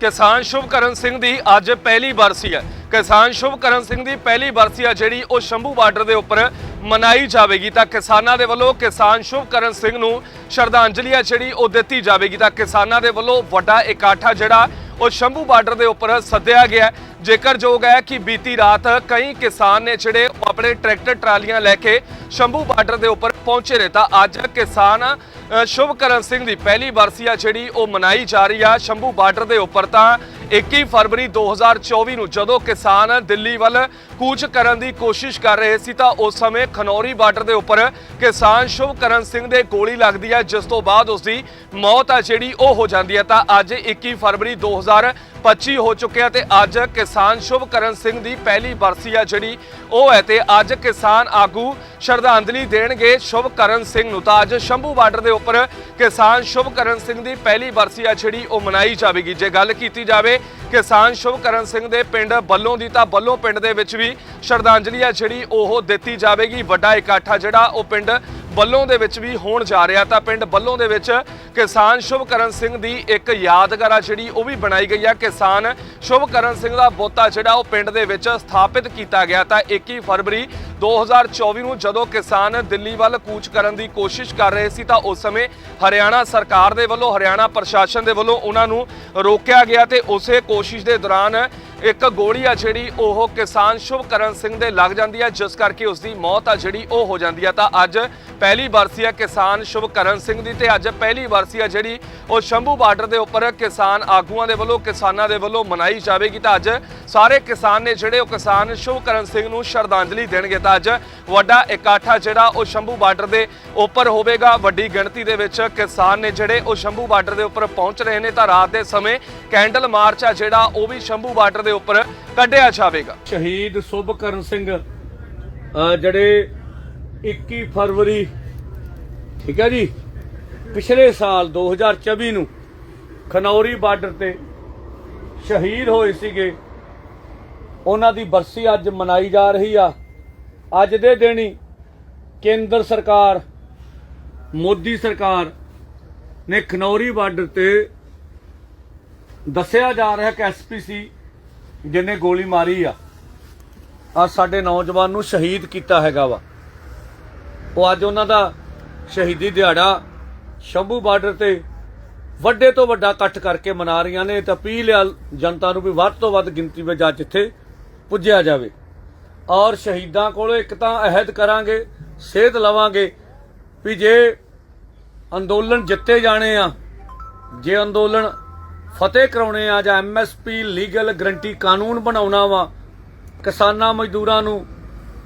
ਕਿਸਾਨ ਸ਼ੁਭਕਰਨ ਸਿੰਘ ਦੀ ਅੱਜ ਪਹਿਲੀ ਬਰਸੀ ਹੈ। ਕਿਸਾਨ ਸ਼ੁਭਕਰਨ ਸਿੰਘ ਦੀ ਪਹਿਲੀ ਬਰਸੀ ਆ ਜਿਹੜੀ ਉਹ ਸ਼ੰਭੂ ਬਾਰਡਰ ਦੇ ਉੱਪਰ ਮਨਾਈ ਜਾਵੇਗੀ। ਤਾਂ ਕਿਸਾਨਾਂ ਦੇ ਵੱਲੋਂ ਕਿਸਾਨ ਸ਼ੁਭਕਰਨ ਸਿੰਘ ਨੂੰ ਸ਼ਰਧਾਂਜਲੀ ਆ ਜਿਹੜੀ ਉਹ ਦਿੱਤੀ ਜਾਵੇਗੀ। ਤਾਂ ਕਿਸਾਨਾਂ ਦੇ ਵੱਲੋਂ ਵੱਡਾ ਇਕੱਠਾ ਜਿਹੜਾ ਉਹ ਸ਼ੰਭੂ ਬਾਰਡਰ ਦੇ ਉੱਪਰ ਸੱਦਿਆ ਗਿਆ ਜੇਕਰਯੋਗ ਹੈ ਕਿ ਬੀਤੀ ਰਾਤ ਕਈ ਕਿਸਾਨ ਨੇ ਜਿਹੜੇ ਉਹ ਆਪਣੇ ਟਰੈਕਟਰ, ਟਰਾਲੀਆਂ ਲੈ ਕੇ ਸ਼ੰਭੂ ਬਾਰਡਰ ਦੇ ਉੱਪਰ ਪਹੁੰਚੇ ਨੇ ਤਾਂ ਅੱਜ ਕਿਸਾਨ ਸ਼ੁਭਕਰਨ ਸਿੰਘ ਦੀ ਪਹਿਲੀ ਬਰਸੀ ਆ ਜਿਹੜੀ ਉਹ ਮਨਾਈ ਜਾ ਰਹੀ ਆ ਸ਼ੰਭੂ ਬਾਰਡਰ ਦੇ ਉੱਪਰ ਤਾਂ 21 ਫਰਵਰੀ 2024 ਨੂੰ ਜਦੋਂ ਕਿਸਾਨ ਦਿੱਲੀ ਵੱਲ ਕੂਚ ਕਰਨ ਦੀ ਕੋਸ਼ਿਸ਼ ਕਰ ਰਹੇ ਸੀ ਤਾਂ ਉਸ ਸਮੇਂ ਖਨੌਰੀ ਬਾਰਡਰ ਦੇ ਉੱਪਰ ਕਿਸਾਨ ਸ਼ੁਭਕਰਨ ਸਿੰਘ ਦੇ ਗੋਲੀ ਲੱਗਦੀ ਹੈ ਜਿਸ ਤੋਂ ਬਾਅਦ ਉਸ ਦੀ ਮੌਤ ਆ ਜਿਹੜੀ ਉਹ ਹੋ ਜਾਂਦੀ ਹੈ ਤਾਂ ਅੱਜ 21 ਫਰਵਰੀ 2025 ਹੋ ਚੁੱਕਿਆ ਤੇ ਅੱਜ ਕਿਸਾਨ ਸ਼ੁਭਕਰਨ ਸਿੰਘ ਦੀ ਪਹਿਲੀ ਬਰਸੀ ਆ ਜਿਹੜੀ। ਉਹ ਹੈ ਤੇ ਅੱਜ ਕਿਸਾਨ ਆਗੂ ਸ਼ਰਧਾਂਜਲੀ ਦੇਣਗੇ ਸ਼ੁਭਕਰਨ ਸਿੰਘ ਨੂੰ। ਤਾਂ ਅੱਜ ਸ਼ੰਭੂ ਬਾਰਡਰ ਦੇ ਉੱਪਰ ਕਿਸਾਨ ਸ਼ੁਭਕਰਨ ਸਿੰਘ ਦੀ ਪਹਿਲੀ ਬਰਸੀ ਆ ਜਿਹੜੀ, ਉਹ ਮਨਾਈ ਜਾਵੇਗੀ। ਜੇ ਗੱਲ ਕੀਤੀ ਜਾਵੇ ਕਿਸਾਨ ਸ਼ੁਭਕਰਨ ਸਿੰਘ ਦੇ ਪਿੰਡ ਬੱਲੋਂ ਦੀ, ਤਾਂ ਬੱਲੋਂ ਪਿੰਡ ਦੇ ਵਿੱਚ ਵੀ ਸ਼ਰਧਾਂਜਲੀ ਆ ਜਿਹੜੀ, ਉਹ ਦਿੱਤੀ ਜਾਵੇਗੀ। ਵੱਡਾ ਇਕੱਠਾ ਜਿਹੜਾ, ਉਹ ਪਿੰਡ ਬੱਲੋਂ ਦੇ ਵਿੱਚ ਵੀ ਹੋਣ ਜਾ ਰਿਹਾ ਤਾਂ ਪਿੰਡ ਬੱਲੋਂ ਦੇ ਵਿੱਚ ਕਿਸਾਨ ਸ਼ੁਭਕਰਨ ਸਿੰਘ ਦੀ ਇੱਕ ਯਾਦਗਾਰ ਆ ਜਿਹੜੀ ਉਹ ਵੀ ਬਣਾਈ ਗਈ ਆ। ਕਿਸਾਨ ਸ਼ੁਭਕਰਨ ਸਿੰਘ ਦਾ ਬੋਤਾ ਜਿਹੜਾ ਉਹ ਪਿੰਡ ਦੇ ਵਿੱਚ ਸਥਾਪਿਤ ਕੀਤਾ ਗਿਆ ਤਾਂ 21 ਫਰਵਰੀ 2024 ਨੂੰ ਜਦੋਂ ਕਿਸਾਨ ਦਿੱਲੀ ਵੱਲ ਕੂਚ ਕਰਨ ਦੀ ਕੋਸ਼ਿਸ਼ ਕਰ ਰਹੇ ਸੀ ਤਾਂ ਉਸ ਸਮੇਂ ਹਰਿਆਣਾ ਸਰਕਾਰ ਦੇ ਵੱਲੋਂ, ਹਰਿਆਣਾ ਪ੍ਰਸ਼ਾਸਨ ਦੇ ਵੱਲੋਂ ਉਹਨਾਂ ਨੂੰ ਰੋਕਿਆ ਗਿਆ ਤੇ ਉਸੇ ਕੋਸ਼ਿਸ਼ ਦੇ ਦੌਰਾਨ ਇੱਕ ਗੋਲੀ ਆ ਜਿਹੜੀ ਉਹ ਕਿਸਾਨ ਸ਼ੁਭਕਰਨ ਸਿੰਘ ਦੇ ਲੱਗ ਜਾਂਦੀ ਹੈ ਜਿਸ ਕਰਕੇ ਉਸ ਦੀ ਮੌਤ ਆ ਜਿਹੜੀ ਉਹ ਹੋ ਜਾਂਦੀ ਹੈ ਤਾਂ ਅੱਜ ਪਹਿਲੀ ਬਰਸੀ ਆ ਕਿਸਾਨ ਸ਼ੁਭਕਰਨ ਸਿੰਘ ਦੀ ਤੇ ਅੱਜ ਪਹਿਲੀ ਵਰਸੀ ਆ ਜਿਹੜੀ ਉਹ ਸ਼ੰਭੂ ਬਾਰਡਰ ਦੇ ਉੱਪਰ ਕਿਸਾਨ ਆਗੂਆਂ ਦੇ ਵੱਲੋਂ, ਕਿਸਾਨਾਂ ਦੇ ਵੱਲੋਂ ਮਨਾਈ ਜਾਵੇਗੀ। ਤਾਂ ਅੱਜ ਸਾਰੇ ਕਿਸਾਨ ਨੇ ਜਿਹੜੇ ਉਹ ਕਿਸਾਨ ਸ਼ੁਭਕਰਨ ਸਿੰਘ ਨੂੰ ਸ਼ਰਧਾਂਜਲੀ ਦੇਣਗੇ। ਤਾਂ ਅੱਜ ਵੱਡਾ ਇਕੱਠਾ ਜਿਹੜਾ ਉਹ ਸ਼ੰਭੂ ਬਾਰਡਰ ਦੇ ਉੱਪਰ ਹੋਵੇਗਾ। ਵੱਡੀ ਗਿਣਤੀ ਦੇ ਵਿੱਚ ਕਿਸਾਨ ਨੇ ਜਿਹੜੇ ਉਹ ਸ਼ੰਭੂ ਬਾਰਡਰ ਦੇ ਉੱਪਰ ਪਹੁੰਚ ਰਹੇ ਨੇ, ਤਾਂ ਰਾਤ ਦੇ ਸਮੇਂ ਕੈਂਡਲ ਮਾਰਚ ਆ ਜਿਹੜਾ ਉਹ ਵੀ ਸ਼ੰਭੂ ਬਾਰਡਰ ਦੇ ਉੱਪਰ ਕੱਢਿਆ ਜਾਵੇਗਾ। ਸ਼ਹੀਦ ਸੁਭਕਰਨ ਸਿੰਘ ਜਿਹੜੇ 21 ਫਰਵਰੀ, ਠੀਕ ਹੈ ਜੀ, ਪਿਛਲੇ ਸਾਲ 2024 ਨੂੰ ਖਨੌਰੀ ਬਾਰਡਰ ਤੇ ਸ਼ਹੀਦ ਹੋਏ ਸੀਗੇ। ਉਹਨਾਂ ਦੀ ਬਰਸੀ ਅੱਜ ਮਨਾਈ ਜਾ ਰਹੀ ਆ। ਅੱਜ ਦੇ ਦਿਨ ਹੀ ਕੇਂਦਰ ਸਰਕਾਰ, ਮੋਦੀ ਸਰਕਾਰ ਨੇ ਖਨੌਰੀ ਬਾਰਡਰ ਤੇ ਦੱਸਿਆ ਜਾ ਰਿਹਾ ਕਿ ਐਸਪੀਸੀ ਜਿਹਨੇ ਗੋਲੀ ਮਾਰੀ ਆ ਆ ਸਾਡੇ ਨੌਜਵਾਨ ਨੂੰ ਸ਼ਹੀਦ ਕੀਤਾ ਹੈਗਾ ਵਾ। ਉਹ ਅੱਜ ਉਹਨਾਂ ਦਾ ਸ਼ਹੀਦੀ ਦਿਹਾੜਾ ਸ਼ੰਭੂ ਬਾਰਡਰ ਤੇ ਵੱਡੇ ਤੋਂ ਵੱਡਾ ਇਕੱਠ ਕਰਕੇ ਮਨਾ ਰਹੀਆਂ ਨੇ ਤੇ ਅਪੀਲ ਆ ਜਨਤਾ ਨੂੰ ਵੀ ਵੱਧ ਤੋਂ ਵੱਧ ਗਿਣਤੀ ਵਿੱਚ ਅੱਜ ਇੱਥੇ ਪੁੱਜਿਆ ਜਾਵੇ। ਔਰ ਸ਼ਹੀਦਾਂ ਕੋਲ ਇੱਕ ਤਾਂ ਅਹਿਦ ਕਰਾਂਗੇ, ਸੇਧ ਲਵਾਂਗੇ ਵੀ ਜੇ ਅੰਦੋਲਨ ਜਿੱਤੇ ਜਾਣੇ ਆ, ਜੇ ਅੰਦੋਲਨ ਫਤਿਹ ਕਰਾਉਣੇ ਆ ਜਾਂ ਐਮਐਸਪੀ ਲੀਗਲ ਗਰੰਟੀ ਕਾਨੂੰਨ ਬਣਾਉਣਾ ਵਾ ਕਿਸਾਨਾਂ ਮਜ਼ਦੂਰਾਂ ਨੂੰ